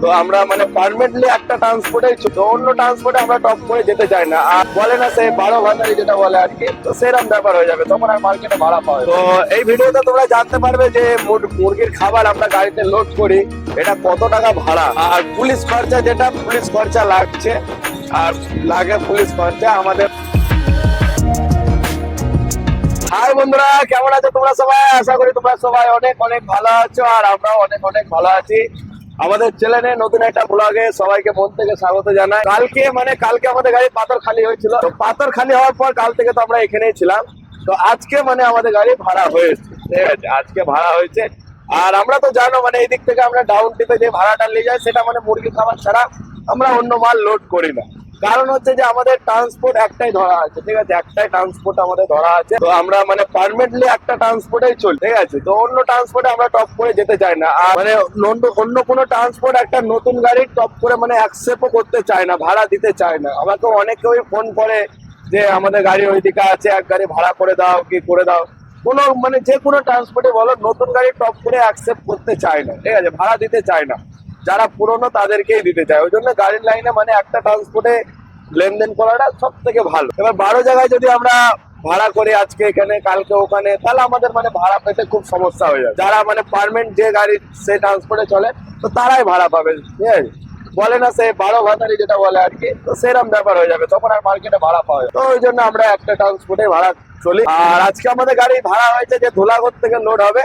তো আমরা মানে পারমানেন্টলি একটা ট্রান্সপোর্টে তো অন্য ট্রান্সপোর্টে আমরা টপ করে যেতে চাই না। আর বলে না সে বারো ভাতারি যেটা বলে আর কি, তো সেরকম ব্যাপার হয়ে যাবে। তখন আর মার্কেটে ভাড়া পাওয়া তো এই ভিডিওতে তোমরা জানতে পারবে যে মুর- মুরগির খাবার আমরা গাড়িতে লোড করি। এটা কত টাকা ভাড়া? আর পুলিশ খরচা যেটা, পুলিশ খরচা লাগছে। আর লাগে পুলিশ খরচা আমাদের। হাই বন্ধুরা, কেমন আছো তোমরা সবাই? আশা করি তোমরা সবাই অনেক অনেক ভালো আছো। আর আমরাও অনেক অনেক ভালো আছি। আমাদের চ্যানেলে নতুন একটা ব্লগে সবাইকে মন থেকে স্বাগত জানাই। কালকে মানে কালকে আমাদের গাড়ি পাথর খালি হয়েছিল। তো পাথর খালি হওয়ার পর কাল থেকে তো আমরা এখানেই ছিলাম। তো আজকে মানে আমাদের গাড়ি ভাড়া হয়েছে। ঠিক আছে, আজকে ভাড়া হয়েছে। আর আমরা তো জানো মানে এই দিক থেকে আমরা ডাউন টিপে যে ভাড়াটা নিয়ে যাই, সেটা মানে মুরগি খাবার ছাড়া আমরা অন্য মাল লোড করি না। কারণ হচ্ছে যে আমাদের ট্রান্সপোর্ট একটাই ধরা আছে, ঠিক আছে? একটাই ট্রান্সপোর্ট আমাদের ধরা আছে। তো আমরা মানে পারমানেন্টলি একটা ট্রান্সপোর্টেই চলি, ঠিক আছে? তো অন্য ট্রান্সপোর্টে আমরা টপ করে যেতে চাই না। আর মানে অন্য কোনো ট্রান্সপোর্ট একটা নতুন গাড়ি টপ করে মানে অ্যাকসেপ্টও করতে চায় না, ভাড়া দিতে চায় না। আমাকে অনেকেই ফোন করে যে আমাদের গাড়ি ওইদিকে আছে, এক গাড়ি ভাড়া করে দাও কি করে দাও। কোনো মানে যে কোনো ট্রান্সপোর্টে বলো, নতুন গাড়ি টপ করে অ্যাকসেপ্ট করতে চায় না, ঠিক আছে? ভাড়া দিতে চায় না। যারা পুরনো তাদেরকেই দিতে চায়। ওই জন্য গাড়ির লাইনে মানে একটা ট্রান্সপোর্টে লেনদেন করাটা সব থেকে ভালো। এবার বারো জায়গায় যদি আমরা ভাড়া করি আজকে এখানে, কালকে ওখানে, তাহলে আমাদের মানে ভাড়া পেতে খুব সমস্যা হয়ে যায় যারা মানে পারমানেন্ট যে গাড়ি সেই ট্রান্সপোর্টে চলে, তো তারাই ভাড়া পাবে। ঠিক আছে? বলে না সে বারো ভাতারি যেটা বলে আর কি, তো সেরকম ব্যাপার হয়ে যাবে। তখন আর মার্কেটে ভাড়া পাওয়া যাবে। তো ওই জন্য আমরা একটা ট্রান্সপোর্টে ভাড়া চলি। আর আজকে আমাদের গাড়ি ভাড়া হয়েছে যে ধুলাগড় থেকে লোড হবে।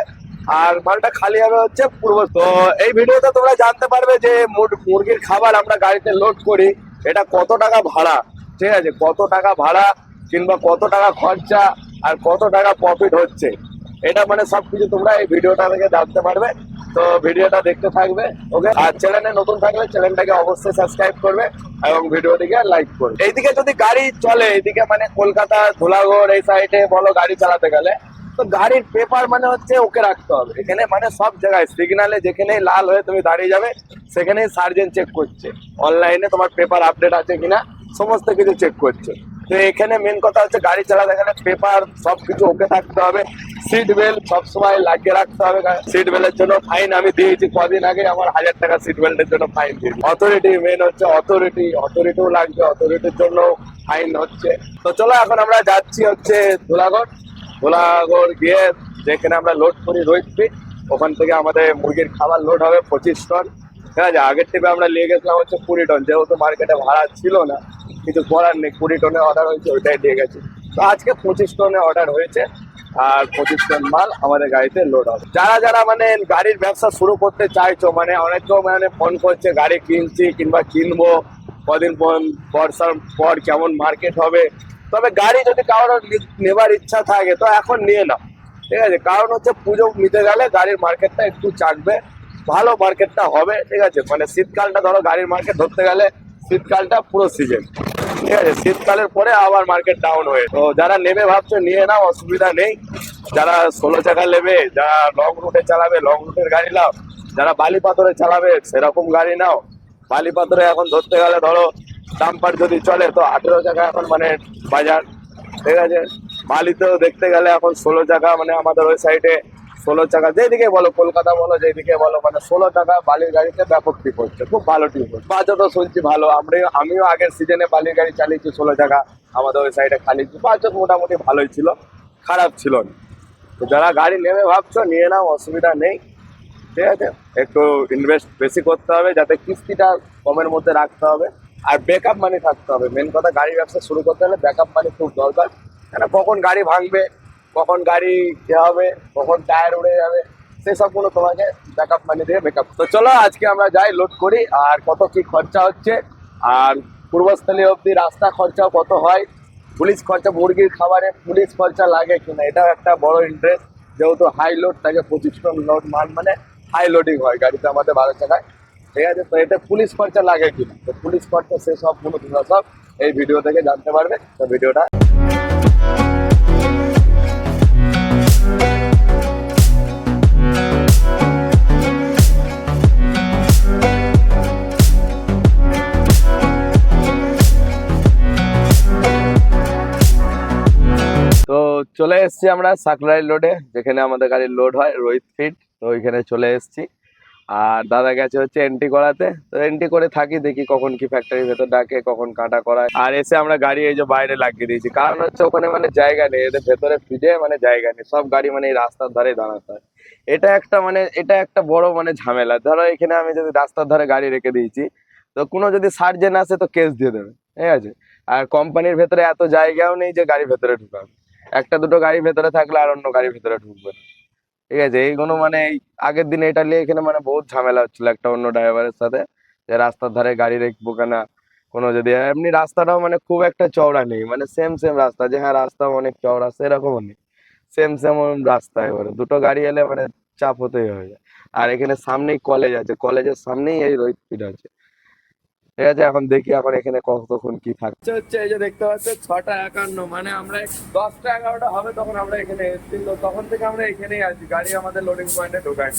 আর মালটা খালি হবে হচ্ছে পূর্ব তো এই ভিডিওতে তোমরা জানতে পারবে যে মুরগির খাবার আমরা গাড়িতে লোড করি, এটা কত টাকা ভাড়া? ঠিক আছে, কত টাকা ভাড়া কিংবা কত টাকা খরচা আর কত টাকা প্রফিট হচ্ছে? এটা মানে সবকিছু তোমরা এই ভিডিওটা থেকে জানতে পারবে। তো ভিডিওটা দেখতে থাকবে, ওকে? আর চ্যানেলে নতুন থাকলে চ্যানেলটাকে অবশ্যই সাবস্ক্রাইব করবে এবং ভিডিওটিকে লাইক করবে। এইদিকে যদি গাড়ি চলে, এইদিকে মানে কলকাতা, ধুলাগড় এই সাইডে বলো গাড়ি চালাতে গেলে তো গাড়ির পেপার মানে হচ্ছে ওকে রাখতে হবে। এখানে মানে সব জায়গায় সিগনালে যেখানেই লাল হয়ে তুমি দাঁড়িয়ে যাবে, সেখানেই সার্জেন চেক করছে। অনলাইনে তোমার পেপার আপডেট আছে কিনা, সমস্ত কিছু চেক করছে। তো এখানে মেন কথা হচ্ছে গাড়ি চালাতে গেলে পেপার সব কিছু ওকে থাকতে হবে। সিট বেল্ট সবসময় লাগিয়ে রাখতে হবে। সিট বেল্টের জন্য ফাইন আমি দিয়েছি কদিন আগে, আমার হাজার টাকা সিট বেল্টের জন্য ফাইন দিয়েছি। অথরিটি মেন হচ্ছে অথরিটি অথরিটিও লাগবে অথরিটির জন্য ফাইন হচ্ছে। তো চলো এখন আমরা যাচ্ছি হচ্ছে ধুলাগড় ধুলাগড় গিয়ে যেখানে আমরা লোড করি রোহিত ফিট ওখান থেকে আমাদের মুরগির খাবার লোড হবে পঁচিশ টন ঠিক আছে, আগের থেকে আমরা নিয়ে গেছিলাম হচ্ছে কুড়ি টন যেহেতু মার্কেটে ভাড়া ছিল না, কিছু করার নেই, কুড়ি টনের অর্ডার হয়েছে, ওইটাই দিয়ে গেছি। তো আজকে পঁচিশ টনের অর্ডার হয়েছে, আর পঁচিশ টন মাল আমাদের গাড়িতে লোড হবে। যারা যারা মানে গাড়ির ব্যবসা শুরু করতে চাইছো মানে অনেকেও মানে ফোন করছে, গাড়ি কিনছি কিংবা কিনবো, কদিন পর, বর্ষার পর কেমন মার্কেট হবে তবে গাড়ি যদি কারোর নেবার ইচ্ছা থাকে, তো এখন নিয়ে নাও। ঠিক আছে? কারণ হচ্ছে পুজো নিতে গেলে গাড়ির মার্কেটটা একটু চাকবে, ভালো মার্কেটটা হবে, ঠিক আছে? মানে শীতকালটা ধরো গাড়ির মার্কেট ধরতে গেলে শীতকালটা পুরো সিজন ঠিক আছে? শীতকালের পরে আবার মার্কেট ডাউন হয়ে তো যারা নেবে ভাবছ, নিয়ে নাও, অসুবিধা নেই। যারা ষোলো চাকা নেবে, যারা লং রুটে চালাবে লং রুটের গাড়ি নাও। যারা বালি পাথরে চালাবে, সেরকম গাড়ি নাও। বালি পাথরে এখন ধরতে গেলে ধরো ডাম্পার যদি চলে, তো আঠেরো চাকা এখন মানে বাজার। ঠিক আছে? বালিতেও দেখতে গেলে এখন ষোলো চাকা মানে আমাদের ওই সাইডে ষোলো চাকা যেদিকে বলো, কলকাতা বলো, যেদিকে বলো মানে ষোলো টাকা বালির গাড়িতে ব্যাপক টিপ হচ্ছে। খুব ভালো টিপ হচ্ছে। বাজার তো শুনছি ভালো। আমি আমিও আগের সিজনে বালির গাড়ি চালিয়েছি ষোলো টাকা আমাদের ওই সাইডে খালি বাজার মোটামুটি ভালোই ছিল। খারাপ ছিল না। তো যারা গাড়ি নেবে ভাবছ, নিয়ে নাও, অসুবিধা নেই। ঠিক আছে? একটু ইনভেস্ট বেশি করতে হবে, যাতে কিস্তিটা কমের মধ্যে রাখতে হবে। আর ব্যাকআপ মানি থাকতে হবে। মেন কথা, গাড়ি ব্যবসা শুরু করতে হলে ব্যাকআপ মানি খুব দরকার। কেন কখন গাড়ি ভাঙবে, কখন গাড়ি ইয়ে হবে, কখন টায়ার উড়ে যাবে সেসবগুলো তোমাকে ব্যাকআপ মানি দিয়ে ব্যাকআপ তো চলো, আজকে আমরা যাই লোড করি, আর কত কি খরচা হচ্ছে, আর পূর্বস্থলী অবধি রাস্তা খরচাও কত হয়, পুলিশ খরচা, মুরগির খাবারে পুলিশ খরচা লাগে কিনা, এটাও একটা বড় ইন্টারেস্ট যেহেতু হাই লোড থাকে, পঁচিশ টন লোড মান মানে হাই লোডিং হয় গাড়িতে আমাদের বারো চাকায়। ঠিক আছে? তো এতে পুলিশ খরচা লাগে কিনা তো পুলিশ খরচা, সে সবগুলো তোমরা সব এই ভিডিও থেকে জানতে পারবে। তো ভিডিওটা তো চলে এসেছি আমরা সাকলাই লোডে যেখানে আমাদের গাড়ির লোড হয়, রোহিত ফিট তো ওইখানে চলে এসেছি। আর দাদা গেছে হচ্ছে এন্ট্রি করাতে। তো এন্ট্রি করে থাকি, দেখি কখন কি ফ্যাক্টরির ভেতর ডাকে, কখন কাটা করায়। আর এসে আমরা গাড়ি এই যে বাইরে লাগিয়ে দিয়েছি। কারণ হচ্ছে ওখানে মানে জায়গা নেই, এদের ভেতরে ফিটে মানে জায়গা নেই। সব গাড়ি মানে এই রাস্তার ধারে দাঁড়াতে হয়। এটা একটা মানে এটা একটা বড় মানে ঝামেলা। ধরো এখানে আমি যদি রাস্তার ধারে গাড়ি রেখে দিয়েছি, তো কোনো যদি সার্জেন আসে তো কেস দিয়ে দেবে। ঠিক আছে? আর কোম্পানির ভেতরে এত জায়গাও নেই যে গাড়ির ভেতরে ঢুকাবে। একটা দুটো গাড়ির ভেতরে থাকলে আর অন্য গাড়ির ভেতরে ঢুকবে না। ঠিক আছে, এইগুলো মানে আগের দিনে এটা নিয়ে এখানে মানে বহুত ঝামেলা হচ্ছিল একটা অন্য ড্রাইভারের সাথে, যে রাস্তার ধারে গাড়ি রেখবো কেনা, কোনো যদি, এমনি রাস্তাটাও মানে খুব একটা চওড়া নেই মানে সেম সেম রাস্তা, যে হ্যাঁ রাস্তা অনেক চওড়া, সেরকমও নেই সেম সেম রাস্তা এবারে, দুটো গাড়ি এলে মানে চাপ হতেই হয়ে যায় আর এখানে সামনেই কলেজ আছে কলেজের সামনেই এই রোহিত ফিড আছে। ঠিক আছে, এখন দেখি এখন এখানে কতক্ষণ কি থাকছে হচ্ছে এই যে দেখতে পাচ্ছ, ছটা একান্ন মানে আমরা দশটা এগারোটা হবে তখন আমরা এখানে এসেছি। তো তখন থেকে আমরা এখানেই আছি, গাড়ি আমাদের লোডিং পয়েন্টে ঢোকায়।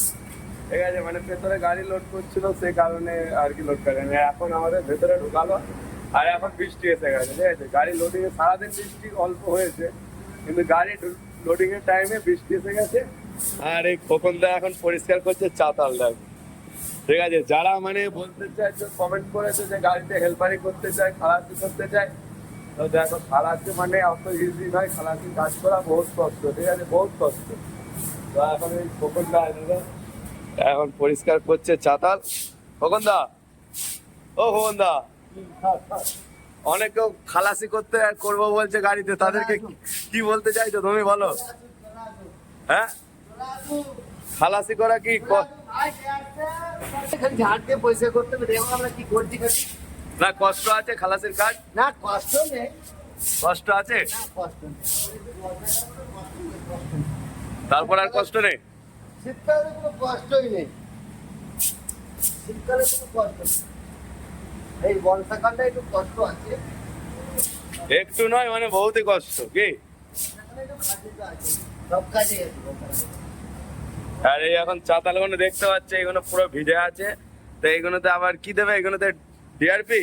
ঠিক আছে মানে ভেতরে গাড়ি লোড করছিল, সেই কারণে আর কি লোড করে এখন আমাদের ভেতরে ঢোকালো, আর এখন বৃষ্টি এসে গেছে, ঠিক আছে? গাড়ি লোডিং এ সারাদিন বৃষ্টি অল্প হয়েছে, কিন্তু গাড়ি লোডিং এর টাইমে বৃষ্টি এসে গেছে। আর এই খোকনদা এখন পরিষ্কার করছে চাতাল দেখো। ঠিক আছে, যারা মানে বলতে চাইছে কমেন্ট করেছে যে গাড়িতে হেল্পারি করতে চায়, খালাসি করতে চায়, তো দেখো, খালাসি মানে অত ইজি নয় খালাসি কাজ করা বহুত কষ্ট, ঠিক আছে, বহুত কষ্ট। তো এখন এই খোকনদা এখন পরিষ্কার করছে চাতাল। খোকনদা, ও খোকনদা, অনেকেও খালাসি করতে করব বলছে গাড়িতে, তাদেরকে কি বলতে চাইছো তুমি বলো? হ্যাঁ? খালাসি করা কি ক- এখানে ঝাড় দিয়ে পয়সা করতে আমরা কি করছি না কষ্ট আছে খালাসির কাজ? না কষ্ট নেই। কষ্ট আছে? তারপর আর কষ্ট নেই? শীতকালে কোনো কষ্টই নেই। শীতকালে কোনো কষ্ট নেই। এই বর্ষাকালটা একটু কষ্ট আছে। একটু নয় মানে বহুতই কষ্ট কি। সব কাজে। আর এই এখন চাতালগুলো দেখতে পাচ্ছে এগুলো পুরো ভিজে আছে। তো এইগুলোতে আবার কি দেবে? এগুলোতে ডিআরপি।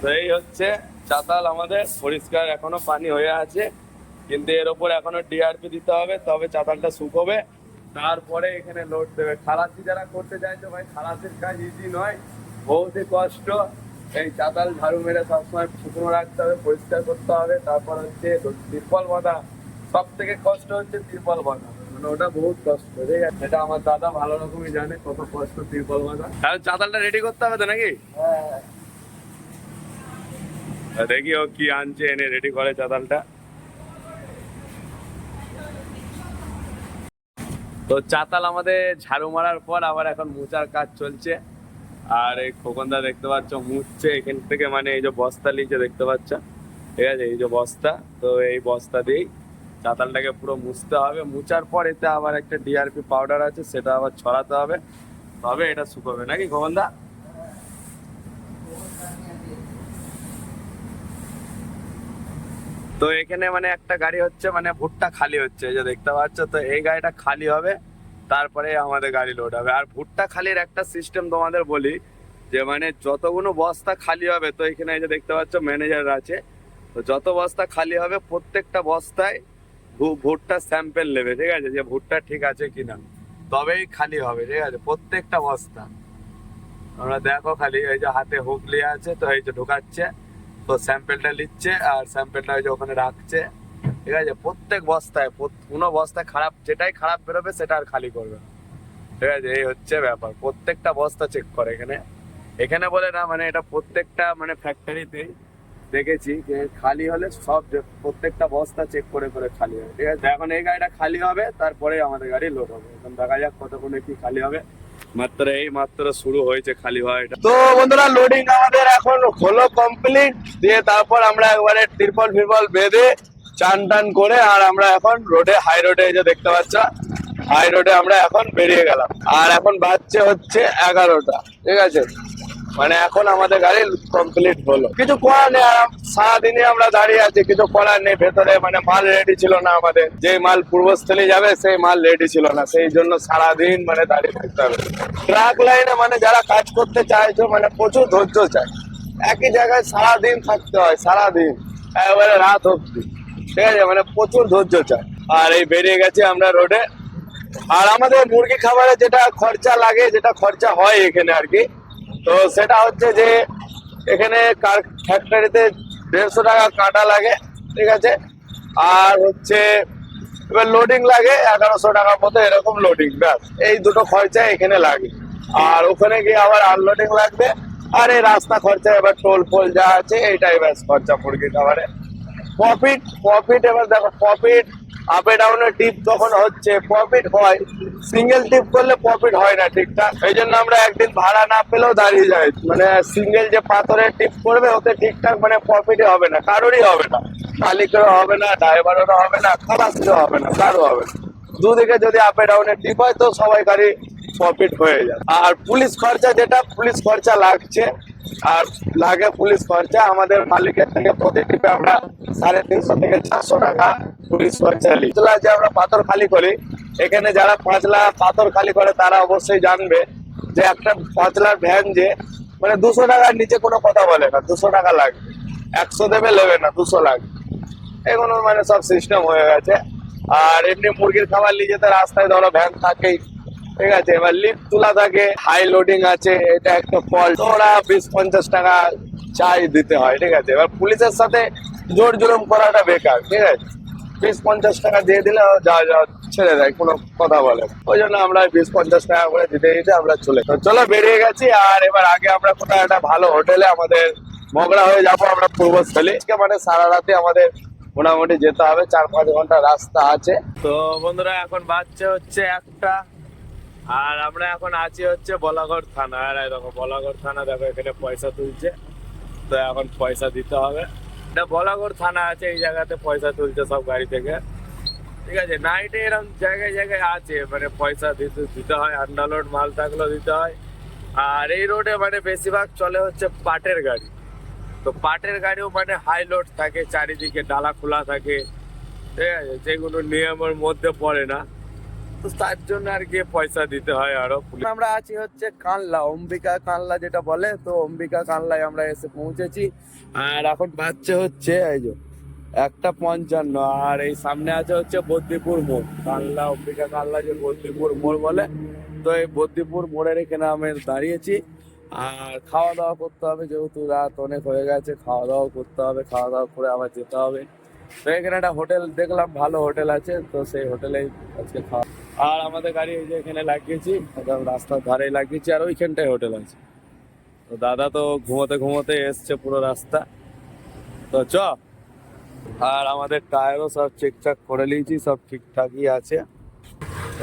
তো এই হচ্ছে চাতাল আমাদের। পরিষ্কার এখনও পানি হয়ে আছে, কিন্তু এর ওপর এখনও ডিআরপি দিতে হবে, তবে চাতালটা শুকোবে। তারপরে এখানে লোড দেবে। খালাসি যারা করতে চাইছে ভাই, খালাসির কাজ ইজি নয় বহুতই কষ্ট। এই চাতাল ঝাড়ু মেরে সবসময় শুকনো রাখতে হবে, পরিষ্কার করতে হবে। তারপর হচ্ছে তিরপল বাঁধা। সব থেকে কষ্ট হচ্ছে তিরপল বাঁধা। মানে ওটা বহুত কষ্ট ঠিক আছে এটা আমার দাদা ভালো রকমই জানে কত কষ্ট তিরপল বাঁধা। তাহলে চাতালটা রেডি করতে হবে তো নাকি? হ্যাঁ। দেখি ও কি আনছে, এনে রেডি করে চাতালটা। তো চাতাল আমাদের ঝাড়ু মারার পর আবার এখন মোচার কাজ চলছে। আর এই খোকনদা দেখতে পাচ্ছ মুছছে এখান থেকে মানে এই যে বস্তা নিচে দেখতে পাচ্ছ। ঠিক আছে, এই যে বস্তা, তো এই বস্তা দিয়েই চাতালটাকে পুরো মুছতে হবে। মুছার পর এতে আবার একটা ডিআরপি পাউডার আছে, সেটা আবার ছড়াতে হবে। তবে এটা শুকোবে, নাকি খোকনদা? তো এখানে মানে একটা গাড়ি হচ্ছে মানে ভুট্টা খালি হচ্ছে যে দেখতে পাচ্ছ। তো এই গাড়িটা খালি হবে। তারপরে আমাদের গাড়ি লোড হবে। আর ভুট্টা খালির একটা সিস্টেম তোমাদের বলি, যে মানে যতগুলো বস্তা খালি হবে, তো এখানে এই যে দেখতে পাচ্ছ ম্যানেজার আছে, তো যত বস্তা খালি হবে, প্রত্যেকটা বস্তায় ভুট্টা স্যাম্পেল নেবে, ঠিক আছে? যে ভুট্টা ঠিক আছে কিনা। তবেই খালি হবে, ঠিক আছে? প্রত্যেকটা বস্তা। আমরা দেখো খালি, এই যে হাতে হুগলি আছে, তো এই যে ঢোকাচ্ছে, তো স্যাম্পেলটা নিচ্ছে, আর স্যাম্পেলটা ওই যে ওখানে রাখছে। ঠিক আছে? প্রত্যেক বস্তায় কোনো বস্তায় খারাপ, যেটাই খারাপ বেরোবে সেটা আর খালি করবে না। ঠিক আছে? এই হচ্ছে ব্যাপার। প্রত্যেকটা বস্তা চেক করে এখানে। এখানে বলে না মানে এটা প্রত্যেকটা মানে ফ্যাক্টরিতে দেখেছি যে খালি হলে সব প্রত্যেকটা বস্তা চেক করে করে খালি হবে। ঠিক আছে? এখন এই গাড়িটা খালি হবে তারপরে আমাদের গাড়ি লোড হবে। এখন দেখা যাক কতক্ষণে কি খালি হবে। মাত্র এই মাত্র শুরু হয়েছে খালি হওয়া এটা। তো বন্ধুরা লোডিং আমাদের এখন হলো কমপ্লিট দিয়ে তারপর আমরা একবারে তিরপল ফিরপল বেঁধে চান টান করে আর আমরা এখন রোডে হাই রোডে যে দেখতে পাচ্ছ হাই রোডে আমরা এখন বেরিয়ে গেলাম। আর এখন বাজছে হচ্ছে এগারোটা, ঠিক আছে? মানে এখন আমাদের গাড়ি কমপ্লিট হলো। কিছু করার নেই আর সারাদিনে আমরা দাঁড়িয়ে আছি, কিছু করার নেই, ভেতরে মানে মাল রেডি ছিল না আমাদের। যে মাল পূর্বস্থলী যাবে, সেই মাল রেডি ছিল না। সেই জন্য সারাদিন মানে দাঁড়িয়ে থাকতে হবে। ট্রাক লাইনে মানে যারা কাজ করতে চাইছো মানে প্রচুর ধৈর্য চাই। একই জায়গায় সারাদিন থাকতে হয়, সারাদিন। একবারে রাত অব্দি ঠিক আছে মানে প্রচুর ধৈর্য চায় আর এই বেরিয়ে গেছে আমরা রোডে। আর আমাদের মুরগি খাবারে যেটা খরচা লাগে, যেটা খরচা হয় এখানে আর কি, তো সেটা হচ্ছে যে এখানে কার ফ্যাক্টরিতে দেড়শো টাকা কাটা লাগে, ঠিক আছে? আর হচ্ছে এবার লোডিং লাগে এগারোশো টাকার মতো, এরকম লোডিং ব্যাস। এই দুটো খরচা এখানে লাগে। আর ওখানে গিয়ে আবার আনলোডিং লাগবে। আর এই রাস্তা খরচা, এবার টোল ফোল যা আছে, এইটাই ব্যাস খরচা মুরগি খাবারে। প্রফিট প্রফিট এবার দেখো প্রফিট আপে ডাউনে টিপ তখন হচ্ছে প্রফিট হয় সিঙ্গেল টিপ করলে প্রফিট হয় না ঠিকঠাক। এই জন্য আমরা একদিন ভাড়া না পেলেও দাঁড়িয়ে যাই। মানে সিঙ্গেল যে পাথরের টিপ করবে, ওতে ঠিকঠাক মানে প্রফিটই হবে না, কারোরই হবে না। মালিকেরও হবে না ড্রাইভারেরও হবে না খালাসিরও হবে না, কারও হবে না। দুদিকে যদি আপে ডাউনে টিপ হয়, তো সবাই গাড়ি প্রফিট হয়ে যায়। আর পুলিশ খরচা যেটা, পুলিশ খরচা লাগছে। আর লাগে পুলিশ খরচা আমাদের মালিকের থেকে প্রতি আমরা সাড়ে তিনশো থেকে চারশো টাকা পুলিশ খরচা নিই। যে আমরা পাথর খালি করি, এখানে যারা পাঁচলা পাথর খালি করে, তারা অবশ্যই জানবে যে একটা পাঁচলার ভ্যান যে মানে দুশো টাকার নিচে কোনো কথা বলে না, দুশো টাকা লাগবে একশো দেবে, নেবে না, দুশো লাগবে এগুলো মানে সব সিস্টেম হয়ে গেছে। আর এমনি মুরগির খাবার নিয়ে যেতে রাস্তায় ধরো, ভ্যান থাকেই। ঠিক আছে, এবার লিফট তোলা থাকে হাই লোডিং আছে, এটা একটা ফল ওরা বিশ পঞ্চাশ টাকা চাই দিতে হয়, ঠিক আছে? এবার পুলিশের সাথে জোর জুলুম করাটা বেকার, ঠিক আছে? বিশ পঞ্চাশ টাকা দিয়ে দিলে যা যা ছেড়ে দেয়, কোনো কথা বলে ওই জন্য আমরা বিশ পঞ্চাশ টাকা করে দিতে দিতে আমরা চলে চলো বেরিয়ে গেছি, আর এবার আগে আমরা কোথাও একটা ভালো হোটেলে আমাদের মগড়া হয়ে যাব, আমরা পূর্বস্থলী মানে সারা রাতে আমাদের মোটামুটি যেতে হবে, চার পাঁচ ঘণ্টা রাস্তা আছে। তো বন্ধুরা, এখন বাচ্চা হচ্ছে একটা। আর আমরা এখন আছি হচ্ছে বলাগড় থানা। আর দেখো, বলাগড় থানা দেখো, এখানে পয়সা তুলছে। তো এখন পয়সা দিতে হবে। এটা বলাগড় থানা আছে, এই জায়গাতে পয়সা তুলছে সব গাড়ি থেকে। ঠিক আছে নাইটে এরকম জায়গায় জায়গায় আছে মানে পয়সা দিতে দিতে হয় আন্ডারলোড মাল থাকলেও দিতে হয়। আর এই রোডে মানে বেশিরভাগ চলে হচ্ছে পাটের গাড়ি। তো পাটের গাড়িও মানে হাই লোড থাকে, চারিদিকে ডালা খোলা থাকে। ঠিক আছে, যেগুলো নিয়মের মধ্যে পড়ে না। তো তার জন্য আর কি পয়সা দিতে হয় আরও। আমরা আছি হচ্ছে কানলা, অম্বিকা কানলা যেটা বলে, তো অম্বিকা কানলায় আমরা এসে পৌঁছেছি। আর এখন বাচ্চা হচ্ছে, এই যে একটা পঞ্চান্ন, আর এই সামনে আছে হচ্ছে বদ্দিপুর মোড়। কানলা, অম্বিকা কানলা যে বদ্দিপুর মোড় বলে, তো এই বদ্দিপুর মোড়ের এখানে আমি দাঁড়িয়েছি। আর খাওয়া দাওয়া করতে হবে, যেহেতু রাত অনেক হয়ে গেছে, খাওয়া দাওয়া করতে হবে, খাওয়া দাওয়া করে আবার যেতে হবে। তো এখানে একটা হোটেল দেখলাম, ভালো হোটেল আছে, তো সেই হোটেলেই আজকে খাওয়া আর আমাদের গাড়ি এই যে এখানে লাগিয়েছি রাস্তার ধারে লাগিয়েছি, আর ওইখানটায় হোটেল আছে। তো দাদা তো ঘুমোতে ঘুমোতে এসছে পুরো রাস্তা। তো চ। আর আমাদের টায়ারও সব চেকচাক করে নিয়েছি, সব ঠিকঠাকই আছে।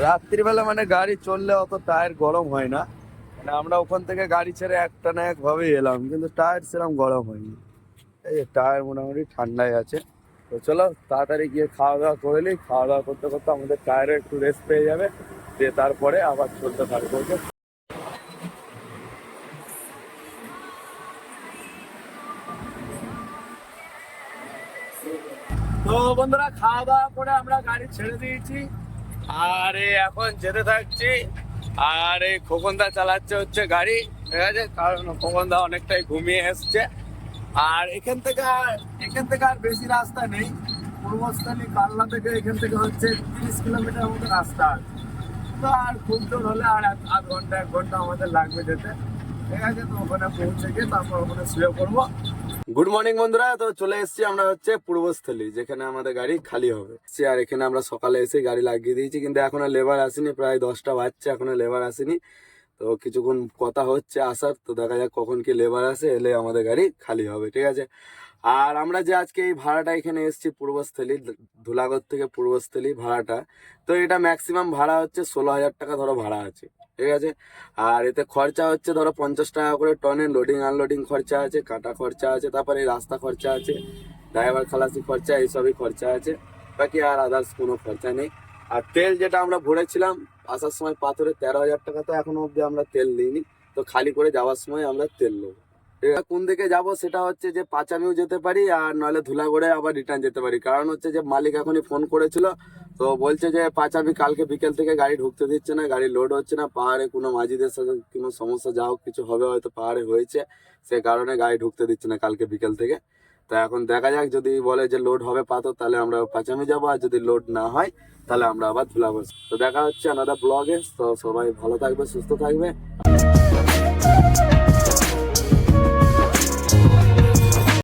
রাত্রিবেলা মানে গাড়ি চললে অত টায়ার গরম হয় না। মানে আমরা ওখান থেকে গাড়ি ছেড়ে একটা না একভাবেই এলাম, কিন্তু টায়ার সেরকম গরম হয়নি। এই টায়ার মোটামুটি ঠান্ডাই আছে। তো চলো, তাড়াতাড়ি গিয়ে খাওয়া দাওয়া করে নিই। খাওয়া দাওয়া করতে করতে আমাদের টায়ারে একটু রেস্ট পেয়ে যাবে। দিয়ে তারপরে আবার চলতে থাকব ওকে তো বন্ধুরা, খাওয়া দাওয়া করে আমরা গাড়ি ছেড়ে দিয়েছি। আর এখন যেতে থাকছি। আর এই খোকনদা চালাচ্ছে হচ্ছে গাড়ি। ঠিক আছে? কারণ খোকনদা অনেকটাই ঘুমিয়ে এসছে। আর এখান থেকে এখান থেকে আর বেশি রাস্তা নেই। পূর্বস্থলী কালনা থেকে এখান থেকে হচ্ছে তিরিশ কিলোমিটার মতো রাস্তা। তো আর খুব জোর হলে আর আধ ঘণ্টা, এক ঘণ্টা আমাদের লাগবে যেতে। ঠিক আছে, তো ওখানে পৌঁছে গিয়ে তারপর ওখানে শুয়ে করব গুড মর্নিং বন্ধুরা। তো চলে এসেছি আমরা হচ্ছে পূর্বস্থলী, যেখানে আমাদের গাড়ি খালি হবে। আর এখানে আমরা সকালে এসে গাড়ি লাগিয়ে দিয়েছি, কিন্তু এখনও লেবার আসেনি, প্রায় দশটা বাজছে, এখনও লেবার আসেনি। তো কিছুক্ষণ কথা হচ্ছে আসার, তো দেখা যাক কখন কি লেবার আসে, এলে আমাদের গাড়ি খালি হবে, ঠিক আছে? আর আমরা যে আজকে এই ভাড়াটা এখানে এসেছি পূর্বস্থলী ধুলাগড় থেকে পূর্বস্থলী ভাড়াটা, তো এটা ম্যাক্সিমাম ভাড়া হচ্ছে ষোলো হাজার টাকা ধরো ভাড়া আছে, ঠিক আছে? আর এতে খরচা হচ্ছে ধরো পঞ্চাশ টাকা করে টনের লোডিং আনলোডিং খরচা আছে, কাটা খরচা আছে, তারপরে রাস্তা খরচা আছে ড্রাইভার খালাসি খরচা, এইসবই খরচা আছে, বাকি আর আদার্স কোনো খরচা নেই। আর তেল যেটা আমরা ভরেছিলাম আসার সময় পাথরে তেরো হাজার টাকা তো এখনও অবধি আমরা তেল নিইনি তো খালি করে যাওয়ার সময় আমরা তেল নেব। কোন দিকে যাব সেটা হচ্ছে যে পাঁচামিও যেতে পারি আর নইলে ধুলাগড়ে আবার রিটার্ন যেতে পারি। কারণ হচ্ছে যে মালিক এখনই ফোন করেছিল, তো বলছে যে পাঁচামি কালকে বিকেল থেকে গাড়ি ঢুকতে দিচ্ছে না, গাড়ি লোড হচ্ছে না, পাহাড়ে কোনো মাঝিদের সাথে কোনো সমস্যা, যা হোক কিছু হবে হয়তো পাহাড়ে হয়েছে, সে কারণে গাড়ি ঢুকতে দিচ্ছে না কালকে বিকেল থেকে। তা এখন দেখা যাক, যদি বলে যে লোড হবে পাথর, তাহলে আমরা পাঁচামি যাব, আর যদি লোড না হয় তাহলে আমরা আবার ধুলাবো তো দেখা হচ্ছে আনাদা ব্লগে তো সবাই ভালো থাকবে, সুস্থ থাকবে।